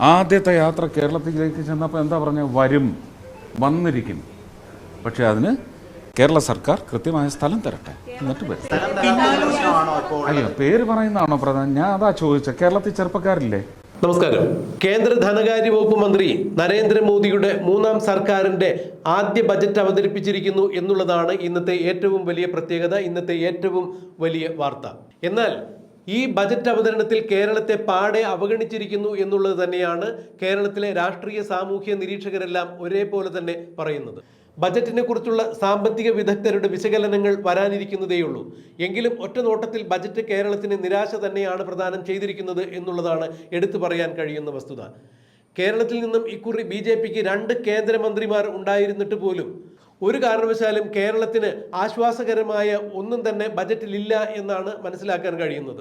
ആദ്യത്തെ യാത്ര കേരളത്തിലേക്ക് ചെന്നപ്പോൾ എന്താ പറഞ്ഞ? വരും. വന്നിരിക്കും. പക്ഷെ അതിന് കേരള സർക്കാർ കൃത്യമായ സ്ഥലം തരട്ടെ. എന്നിട്ട് അയ്യോ പേര് പറയുന്നതാണോ പ്രധാനം? ഞാൻ അതാ ചോദിച്ചത് കേരളത്തിൽ ചെറുപ്പക്കാരില്ലേ? നമസ്കാരം. കേന്ദ്ര ധനകാര്യ വകുപ്പ് മന്ത്രി നരേന്ദ്രമോദിയുടെ മൂന്നാം സർക്കാരിന്റെ ആദ്യ ബജറ്റ് അവതരിപ്പിച്ചിരിക്കുന്നു എന്നുള്ളതാണ് ഇന്നത്തെ ഏറ്റവും വലിയ പ്രത്യേകത ഇന്നത്തെ ഏറ്റവും വലിയ വാർത്ത. എന്നാൽ ഈ ബജറ്റ് അവതരണത്തിൽ കേരളത്തെ പാടെ അവഗണിച്ചിരിക്കുന്നു എന്നുള്ളത് തന്നെയാണ് കേരളത്തിലെ രാഷ്ട്രീയ സാമൂഹ്യ നിരീക്ഷകരെല്ലാം ഒരേപോലെ തന്നെ പറയുന്നത്. ബജറ്റിനെ കുറിച്ചുള്ള സാമ്പത്തിക വിദഗ്ധരുടെ വിശകലനങ്ങൾ വരാനിരിക്കുന്നതേയുള്ളൂ. എങ്കിലും ഒറ്റ നോട്ടത്തിൽ ബജറ്റ് കേരളത്തിന് നിരാശ തന്നെയാണ് പ്രദാനം ചെയ്തിരിക്കുന്നത് എന്നുള്ളതാണ് എടുത്തു പറയാൻ കഴിയുന്ന വസ്തുത. കേരളത്തിൽ നിന്നും ഇക്കുറി ബി ജെ പിക്ക് രണ്ട് കേന്ദ്രമന്ത്രിമാർ ഉണ്ടായിരുന്നിട്ട് പോലും ഒരു കാരണവശാലും കേരളത്തിന് ആശ്വാസകരമായ ഒന്നും തന്നെ ബജറ്റിലില്ല എന്നാണ് മനസ്സിലാക്കാൻ കഴിയുന്നത്.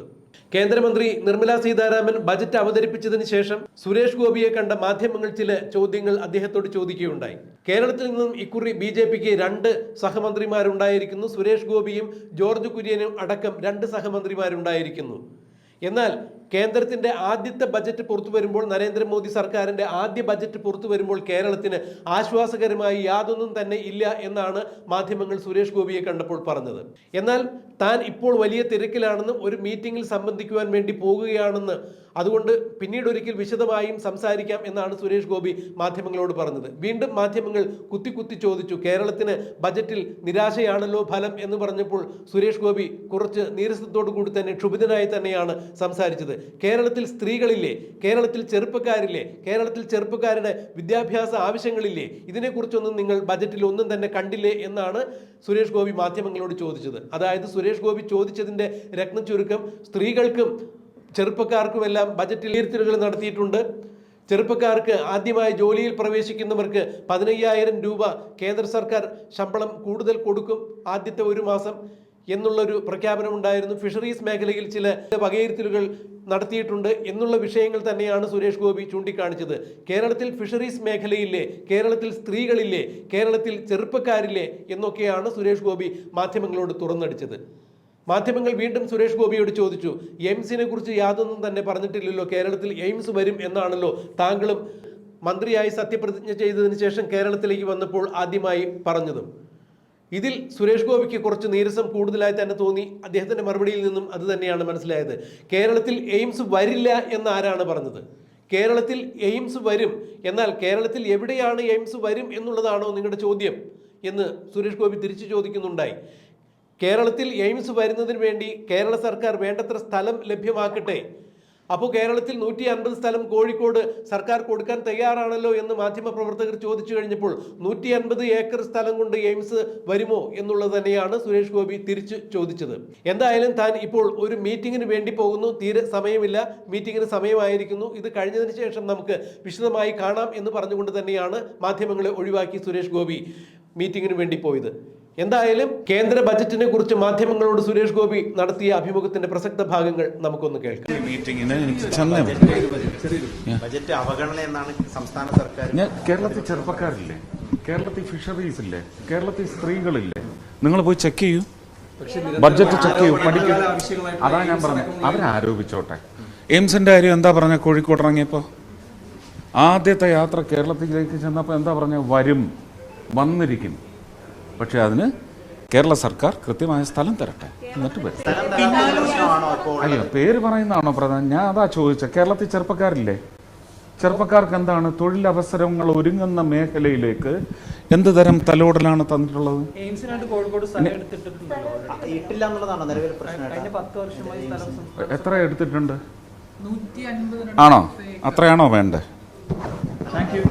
കേന്ദ്രമന്ത്രി നിർമ്മല സീതാരാമൻ ബജറ്റ് അവതരിപ്പിച്ചതിന് ശേഷം സുരേഷ് ഗോപിയെ കണ്ട മാധ്യമങ്ങൾ ചില ചോദ്യങ്ങൾ അദ്ദേഹത്തോട് ചോദിക്കുകയുണ്ടായി. കേരളത്തിൽ നിന്നും ഇക്കുറി ബി ജെ പിക്ക് രണ്ട് സഹമന്ത്രിമാരുണ്ടായിരിക്കുന്നു. സുരേഷ് ഗോപിയും ജോർജ് കുര്യനും അടക്കം രണ്ട് സഹമന്ത്രിമാരുണ്ടായിരിക്കുന്നു. എന്നാൽ കേന്ദ്രത്തിന്റെ ആദ്യത്തെ ബജറ്റ് പുറത്തു വരുമ്പോൾ നരേന്ദ്രമോദി സർക്കാരിന്റെ ആദ്യ ബജറ്റ് പുറത്തു വരുമ്പോൾ കേരളത്തിന് ആശ്വാസകരമായി യാതൊന്നും തന്നെ ഇല്ല എന്നാണ് മാധ്യമങ്ങൾ സുരേഷ് ഗോപിയെ കണ്ടപ്പോൾ പറഞ്ഞത്. എന്നാൽ താൻ ഇപ്പോൾ വലിയ തിരക്കിലാണെന്നും ഒരു മീറ്റിംഗിൽ സംബന്ധിക്കുവാൻ വേണ്ടി പോകുകയാണെന്ന് അതുകൊണ്ട് പിന്നീട് ഒരിക്കൽ വിശദമായും സംസാരിക്കാം എന്നാണ് സുരേഷ് ഗോപി മാധ്യമങ്ങളോട് പറഞ്ഞത്. വീണ്ടും മാധ്യമങ്ങൾ കുത്തി കുത്തി ചോദിച്ചു കേരളത്തിന് ബജറ്റിൽ നിരാശയാണല്ലോ ഫലം? എന്ന് പറഞ്ഞപ്പോൾ സുരേഷ് ഗോപി കുറച്ച് നീരസത്തോടു കൂടി തന്നെ ക്ഷുഭിതനായി തന്നെയാണ് സംസാരിച്ചത്. കേരളത്തിൽ സ്ത്രീകളില്ലേ? കേരളത്തിൽ ചെറുപ്പക്കാരില്ലേ? കേരളത്തിൽ ചെറുപ്പക്കാരുടെ വിദ്യാഭ്യാസ ആവശ്യങ്ങളില്ലേ? ഇതിനെക്കുറിച്ചൊന്നും നിങ്ങൾ ബജറ്റിൽ ഒന്നും തന്നെ കണ്ടില്ലേ? എന്നാണ് സുരേഷ് ഗോപി മാധ്യമങ്ങളോട് ചോദിച്ചത്. അതായത് സുരേഷ് ഗോപി ചോദിച്ചതിന്റെ രത്ന സ്ത്രീകൾക്കും ചെറുപ്പക്കാർക്കുമെല്ലാം ബജറ്റിൽ വിലയിരുത്തലുകൾ നടത്തിയിട്ടുണ്ട്. ചെറുപ്പക്കാർക്ക് ആദ്യമായി ജോലിയിൽ പ്രവേശിക്കുന്നവർക്ക് പതിനയ്യായിരം രൂപ കേന്ദ്ര സർക്കാർ ശമ്പളം കൂടുതൽ കൊടുക്കും ആദ്യത്തെ ഒരു മാസം എന്നുള്ളൊരു പ്രഖ്യാപനം ഉണ്ടായിരുന്നു ഫിഷറീസ് മേഖലയിൽ ചില വകയിരുത്തലുകൾ നടത്തിയിട്ടുണ്ട്. എന്നുള്ള വിഷയങ്ങൾ തന്നെയാണ് സുരേഷ് ഗോപി ചൂണ്ടിക്കാണിച്ചത്. കേരളത്തിൽ ഫിഷറീസ് മേഖലയില്ലേ കേരളത്തിൽ സ്ത്രീകളില്ലേ കേരളത്തിൽ ചെറുപ്പക്കാരില്ലേ എന്നൊക്കെയാണ് സുരേഷ് ഗോപി മാധ്യമങ്ങളോട് തുറന്നടിച്ചത്. മാധ്യമങ്ങൾ വീണ്ടും സുരേഷ് ഗോപിയോട് ചോദിച്ചു എയിംസിനെ കുറിച്ച് യാതൊന്നും തന്നെ പറഞ്ഞിട്ടില്ലല്ലോ കേരളത്തിൽ എയിംസ് വരും എന്നാണല്ലോ താങ്കളും മന്ത്രിയായി സത്യപ്രതിജ്ഞ ചെയ്തതിന് ശേഷം കേരളത്തിലേക്ക് വന്നപ്പോൾ ആദ്യമായി പറഞ്ഞതും. ഇതിൽ സുരേഷ് ഗോപിക്ക് കുറച്ച് നീരസം കൂടുതലായി തന്നെ തോന്നി അദ്ദേഹത്തിന്റെ മറുപടിയിൽ നിന്നും അത് തന്നെയാണ് മനസ്സിലായത്. കേരളത്തിൽ എയിംസ് വരില്ല എന്ന് ആരാണ് പറഞ്ഞത്? കേരളത്തിൽ എയിംസ് വരും എന്നാൽ കേരളത്തിൽ എവിടെയാണ് എയിംസ് വരും എന്നുള്ളതാണോ നിങ്ങളുടെ ചോദ്യം എന്ന് സുരേഷ് ഗോപി തിരിച്ചു ചോദിക്കുന്നുണ്ടായി. കേരളത്തിൽ എയിംസ് വരുന്നതിന് വേണ്ടി കേരള സർക്കാർ വേണ്ടത്ര സ്ഥലം ലഭ്യമാക്കട്ടെ? അപ്പോൾ കേരളത്തിൽ നൂറ്റി അൻപത് സ്ഥലം കോഴിക്കോട് സർക്കാർ കൊടുക്കാൻ തയ്യാറാണല്ലോ എന്ന് മാധ്യമപ്രവർത്തകർ ചോദിച്ചു കഴിഞ്ഞപ്പോൾ നൂറ്റി അൻപത് ഏക്കർ സ്ഥലം കൊണ്ട് എയിംസ് വരുമോ എന്നുള്ളത് തന്നെയാണ് സുരേഷ് ഗോപി തിരിച്ചു ചോദിച്ചത്. എന്തായാലും താൻ ഇപ്പോൾ ഒരു മീറ്റിങ്ങിന് വേണ്ടി പോകുന്നു. തീരെ സമയമില്ല. മീറ്റിങ്ങിന് സമയമായിരിക്കുന്നു. ഇത് കഴിഞ്ഞതിന് ശേഷം നമുക്ക് വിശദമായി കാണാം എന്ന് പറഞ്ഞുകൊണ്ട് തന്നെയാണ് മാധ്യമങ്ങളെ ഒഴിവാക്കി സുരേഷ് ഗോപി മീറ്റിങ്ങിന് വേണ്ടി പോയത്. എന്തായാലും കേന്ദ്ര ബജറ്റിനെ കുറിച്ച് മാധ്യമങ്ങളോട് സുരേഷ് ഗോപി നടത്തിയ അഭിമുഖത്തിന്റെ പ്രസക്ത ഭാഗങ്ങൾ നമുക്കൊന്ന് കേൾക്കാം. ബജറ്റ് അവഗണന എന്നാണ് സംസ്ഥാന സർക്കാർ. ഞാൻ കേരളത്തിൽ ചെറുപ്പക്കാരില്ലേ? കേരളത്തിൽ ഫിഷറീസ് ഇല്ലേ? കേരളത്തിൽ സ്ത്രീകളില്ലേ? നിങ്ങൾ പോയി ചെക്ക് ചെയ്യൂ. ബഡ്ജറ്റ് ചെക്ക് ചെയ്യൂ പഠിക്കും. അതാ ഞാൻ പറഞ്ഞത്. അവരാരോപിച്ചോട്ടെ. എയിംസിന്റെ കാര്യം എന്താ പറഞ്ഞ കോഴിക്കോട് ഇറങ്ങിയപ്പോ? ആദ്യത്തെ യാത്ര കേരളത്തിലേക്ക് ചെന്നപ്പോൾ എന്താ പറഞ്ഞ? വരും. വന്നിരിക്കും പക്ഷെ അതിന് കേരള സർക്കാർ കൃത്യമായ സ്ഥലം തരട്ടെ. എന്നിട്ട് വരും. അയ്യോ പേര് പറയുന്നതാണോ പ്രധാനം? ഞാൻ അതാ ചോദിച്ച കേരളത്തിൽ ചെറുപ്പക്കാരില്ലേ? ചെറുപ്പക്കാർക്ക് എന്താണ്? തൊഴിലവസരങ്ങൾ ഒരുങ്ങുന്ന മേഖലയിലേക്ക് എന്ത് തരം തലോടലാണ് തന്നിട്ടുള്ളത്? എത്ര എടുത്തിട്ടുണ്ട്? ആണോ? അത്രയാണോ വേണ്ടേ? Thank you